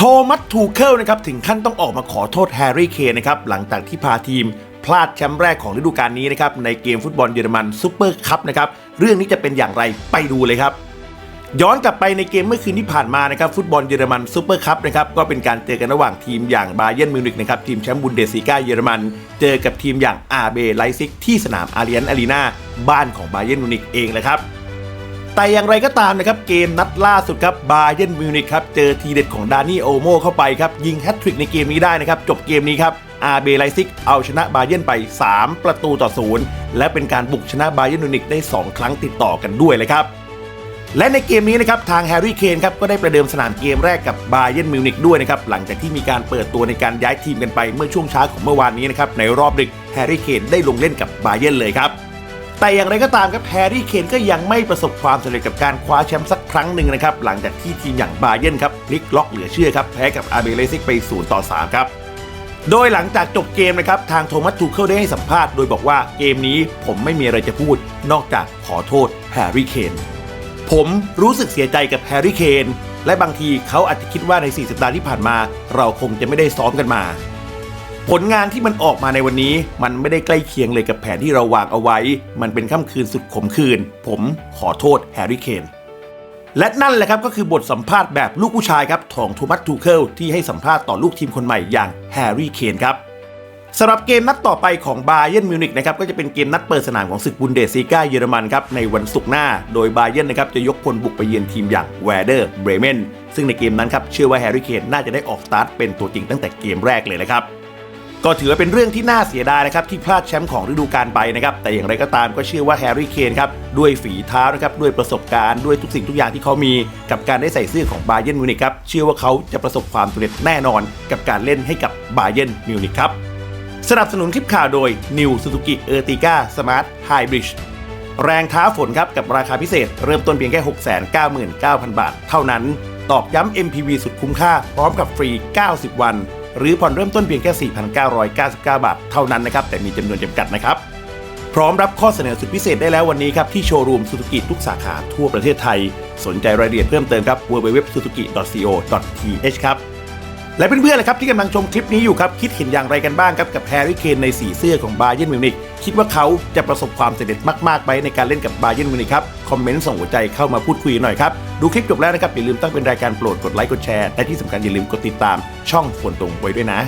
โทมัสทูเคิลนะครับถึงขั้นต้องออกมาขอโทษแฮร์รี่เคนนะครับหลังจากที่พาทีมพลาดแชมป์แรกของฤดูกาลนี้นะครับในเกมฟุตบอลเยอรมันซูเปอร์คัพนะครับเรื่องนี้จะเป็นอย่างไรไปดูเลยครับ ย้อนกลับไปในเกมเมื่อคืนที่ผ่านมานะครับฟุตบอลเยอรมันซูเปอร์คัพนะครับก็เป็นการเจอกันระหว่างทีมอย่างบาเยิร์นมิวนิกนะครับทีมแชมป์บุนเดสซีกาเยอรมัน เจอกับทีมอย่างอาเบไลซิกที่สนามอารียนอารีนาบ้านของบาเยิร์นมิวนิกเองแหละครับ แต่อย่างไรก็ตามนะครับเกมนัดล่าสุดครับบาเยิร์นมิวนิกครับเจอทีเด็ดของดานี่โอโมเข้าไปครับยิงแฮตทริกในเกมนี้ได้นะครับจบเกมนี้ครับอาเบไลซิกเอาชนะบาเยิร์นไป 3 ประตูต่อศูนย์และเป็นการบุกชนะบาเยิร์นมิวนิกได้ 2 ครั้งติดต่อกันด้วยเลยครับและในเกมนี้นะครับทางแฮร์รี่เคนครับก็ได้ประเดิมสนามเกมแรกกับบาเยิร์นมิวนิกด้วยนะครับหลังจากที่มีการเปิดตัวในการย้ายทีมกันไปเมื่อช่วงเช้าของเมื่อวานนี้นะครับในรอบดึกแฮร์รี่เคนได้ลงเล่นกับบาเยิร์นเลยครับ แต่อย่างไรก็ตามครับแฮร์รี่เคนก็ยังไม่ประสบความสำเร็จกับการคว้าแชมป์สักครั้งหนึ่งนะครับ หลังจากที่ทีมอย่างบาเยิร์นครับพลิกล็อกเหลือเชื่อครับ แพ้กับอาเบเลซิกไป 0 ต่อ 3 ครับ โดยหลังจากจบเกมนะครับ ทางโทมัสทูเคิลได้ให้สัมภาษณ์โดยบอกว่าเกมนี้ผมไม่มีอะไรจะพูด นอกจากขอโทษแฮร์รี่เคนผมรู้สึกเสียใจกับแฮร์รี่เคนและบางทีเขาอาจจะคิดว่าใน 4 สัปดาห์ที่ผ่านมา เราคงจะไม่ได้ซ้อมกันมา ผลงานที่มันออกมาในวันนี้ มันไม่ได้ใกล้เคียงเลยกับแผนที่เราวางเอาไว้ มันเป็นค่ำคืนสุดขมขื่นผมขอโทษแฮร์รี่เคนและนั่นแหละครับก็คือบทสัมภาษณ์แบบลูกผู้ชายครับของโทมัสทูเคิลที่ให้สัมภาษณ์ต่อลูกทีมคนใหม่อย่างแฮร์รี่เคนครับสำหรับเกมนัดต่อไปของบาเยิร์นมิวนิกนะครับก็จะเป็นเกมนัดเปิดสนามของศึกบุนเดสซีกาเยอรมันครับในวันศุกร์หน้า โดยบาเยิร์นนะครับจะยกพลบุกไปเยือนทีมอย่างแวเดอร์เบรเมนซึ่งในเกมนั้นครับเชื่อว่าแฮร์รี่เคนน่าจะได้ออกสตาร์ทเป็นตัวจริงตั้งแต่เกมแรกเลยนะครับ ก็ถือว่าเป็นเรื่องที่น่าเสียดายนะครับที่พลาดแชมป์ของฤดูกาลไปนะครับแต่อย่างไรก็ตามก็เชื่อว่าแฮร์รี่เคนครับด้วยฝีเท้านะครับด้วยประสบการณ์ด้วยทุกสิ่งทุกอย่างที่เขามี กับการได้ใส่เสื้อของบาเยิร์นมิวนิกครับเชื่อว่าเขาจะประสบความสำเร็จแน่นอน กับการเล่นให้กับบาเยิร์นมิวนิกครับสนับสนุนคลิปข่าวโดย New Suzuki Ertiga Smart Hybrid แรงท้าฝนครับกับราคาพิเศษ เริ่มต้นเพียงแค่ 699,000 บาท เท่านั้น ตอกย้ำ MPV สุดคุ้มค่า พร้อมกับฟรี 90 วัน หรือผ่อนเริ่มต้นเพียงแค่ 4,999 บาท เท่านั้นนะครับ แต่มีจำนวนจำกัดนะครับ พร้อมรับข้อเสนอสุดพิเศษได้แล้ววันนี้ครับ ที่โชว์รูมสุสุกิทุกสาขาทั่วประเทศไทย สนใจรายละเอียดเพิ่มเติมครับ www.suzuki.co.th ครับ และเพื่อนๆล่ะครับที่กำลังชมคลิปนี้อยู่ครับ คิดเห็นอย่างไรกันบ้างครับกับแฮร์รี่เคนในสีเสื้อของบาเยิร์นมิวนิกคิดว่าเขาจะประสบความสำเร็จมากๆไหมในการเล่นกับบาเยิร์นมิวนิกครับ คอมเมนต์ส่งหัวใจเข้ามาพูดคุยหน่อยครับ ดูคลิปจบแล้วนะครับอย่าลืมตั้งเป็นรายการโปรดกดไลค์กดแชร์และที่สำคัญอย่าลืมกดติดตามช่องฝนตรงไว้ด้วยนะ